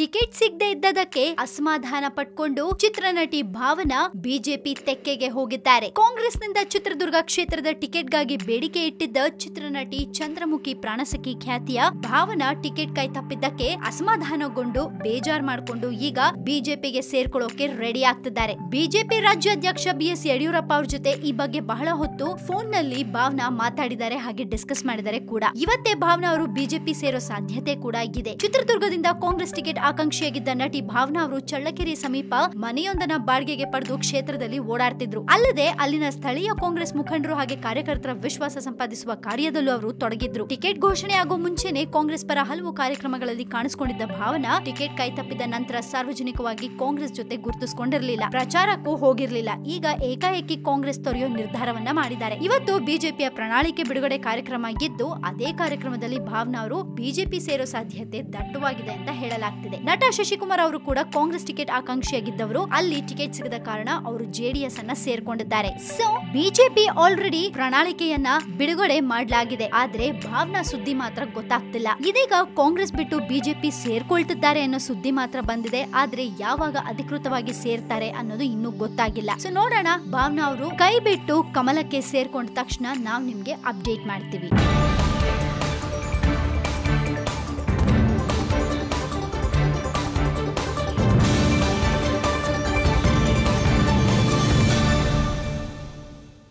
Ticket ಸಿಗದೆ ಇದ್ದದಕ್ಕೆ ಅಸಮಾಧಾನ ಪಟ್ಕೊಂಡು ಚಿತ್ರನಟಿ ಭಾವನಾ ಬಿಜೆಪಿ ತೆಕ್ಕೆಗೆ ಹೋಗಿದ್ದಾರೆ. ಕಾಂಗ್ರೆಸ್ನಿಂದ ಚಿತ್ರದುರ್ಗ ಕ್ಷೇತ್ರದ ಟಿಕೆಟ್ಗಾಗಿ ಬೇಡಿಕೆ ಇಟ್ಟಿದ್ದ ಚಿತ್ರನಟಿ ಚಂದ್ರಮುಖಿ ಪ್ರಾಣಸಖಿ ಖ್ಯಾತಿಯ ಭಾವನಾ ಟಿಕೆಟ್ ಕೈ ತಪ್ಪಿದ್ದಕ್ಕೆ ಅಸಮಾಧಾನಗೊಂಡು ಬೇಜಾರ್ ಮಾಡಿಕೊಂಡು ಈಗ ಬಿಜೆಪಿಗೆ ಸೇರ್ಕೊಳ್ಳೋಕೆ ರೆಡಿ ಆಗ್ತಿದ್ದಾರೆ. ಬಿಜೆಪಿ ರಾಜ್ಯಾಧ್ಯಕ್ಷ ಬಿ ಎಸ್ ಯಡಿಯೂರಪ್ಪ ಅವ್ರ ಜೊತೆ ಈ ಬಗ್ಗೆ ಬಹಳ ಹೊತ್ತು ಫೋನ್ನಲ್ಲಿ ಭಾವನಾ ಮಾತಾಡಿದ್ದಾರೆ, ಹಾಗೆ ಡಿಸ್ಕಸ್ ಮಾಡಿದ್ದಾರೆ ಕೂಡ. ಇವತ್ತೇ ಭಾವನಾ ಅವರು ಬಿಜೆಪಿ ಸೇರೋ ಸಾಧ್ಯತೆ ಕೂಡ ಇದೆ. ಚಿತ್ರದುರ್ಗದಿಂದ ಕಾಂಗ್ರೆಸ್ ಟಿಕೆಟ್ ಆಕಾಂಕ್ಷಿಯಾಗಿದ್ದ ನಟಿ ಭಾವನಾ ಅವರು ಚಳ್ಳಕೆರೆ ಸಮೀಪ ಮನೆಯೊಂದನ್ನ ಬಾಡಿಗೆಗೆ ಪಡೆದು ಕ್ಷೇತ್ರದಲ್ಲಿ ಓಡಾಡ್ತಿದ್ರು. ಅಲ್ಲದೆ ಅಲ್ಲಿನ ಸ್ಥಳೀಯ ಕಾಂಗ್ರೆಸ್ ಮುಖಂಡರು ಹಾಗೆ ಕಾರ್ಯಕರ್ತರ ವಿಶ್ವಾಸ ಸಂಪಾದಿಸುವ ಕಾರ್ಯದಲ್ಲೂ ಅವರು ತೊಡಗಿದ್ರು. ಟಿಕೆಟ್ ಘೋಷಣೆ ಆಗೋ ಮುಂಚೆನೆ ಕಾಂಗ್ರೆಸ್ ಪರ ಹಲವು ಕಾರ್ಯಕ್ರಮಗಳಲ್ಲಿ ಕಾಣಿಸಿಕೊಂಡಿದ್ದ ಭಾವನಾ ಟಿಕೆಟ್ ಕೈ ತಪ್ಪಿದ ನಂತರ ಸಾರ್ವಜನಿಕವಾಗಿ ಕಾಂಗ್ರೆಸ್ ಜೊತೆ ಗುರುತಿಸಿಕೊಂಡಿರಲಿಲ್ಲ. ಪ್ರಚಾರಕ್ಕೂ ಹೋಗಿರಲಿಲ್ಲ. ಈಗ ಏಕಾಏಕಿ ಕಾಂಗ್ರೆಸ್ ತೊರೆಯೋ ನಿರ್ಧಾರವನ್ನ ಮಾಡಿದ್ದಾರೆ. ಇವತ್ತು ಬಿಜೆಪಿಯ ಪ್ರಣಾಳಿಕೆ ಬಿಡುಗಡೆ ಕಾರ್ಯಕ್ರಮ ಆಗಿದ್ದು, ಅದೇ ಕಾರ್ಯಕ್ರಮದಲ್ಲಿ ಭಾವನಾ ಅವರು ಬಿಜೆಪಿ ಸೇರೋ ಸಾಧ್ಯತೆ ದಟ್ಟವಾಗಿದೆ ಅಂತ ಹೇಳಲಾಗ್ತಿದೆ. ನಟ ಶಶಿಕುಮಾರ್ ಅವರು ಕೂಡ ಕಾಂಗ್ರೆಸ್ ಟಿಕೆಟ್ ಆಕಾಂಕ್ಷಿಯಾಗಿದ್ದವರು. ಅಲ್ಲಿ ಟಿಕೆಟ್ ಸಿಗದ ಕಾರಣ ಅವರು ಜೆಡಿಎಸ್ ಅನ್ನ ಸೇರ್ಕೊಂಡಿದ್ದಾರೆ. ಸೊ ಬಿಜೆಪಿ ಆಲ್ರೆಡಿ ಪ್ರಣಾಳಿಕೆಯನ್ನ ಬಿಡುಗಡೆ ಮಾಡಲಾಗಿದೆ. ಆದ್ರೆ ಭಾವನಾ ಸುದ್ದಿ ಮಾತ್ರ ಗೊತ್ತಾಗ್ತಿಲ್ಲ. ಇದೀಗ ಕಾಂಗ್ರೆಸ್ ಬಿಟ್ಟು ಬಿಜೆಪಿ ಸೇರ್ಕೊಳ್ತಿದ್ದಾರೆ ಅನ್ನೋ ಸುದ್ದಿ ಮಾತ್ರ ಬಂದಿದೆ. ಆದ್ರೆ ಯಾವಾಗ ಅಧಿಕೃತವಾಗಿ ಸೇರ್ತಾರೆ ಅನ್ನೋದು ಇನ್ನೂ ಗೊತ್ತಾಗಿಲ್ಲ. ಸೊ ನೋಡೋಣ ಭಾವನಾ ಅವರು ಕೈ ಬಿಟ್ಟು ಕಮಲಕ್ಕೆ ಸೇರ್ಕೊಂಡ ತಕ್ಷಣ ನಾವು ನಿಮ್ಗೆ ಅಪ್ಡೇಟ್ ಮಾಡ್ತೀವಿ.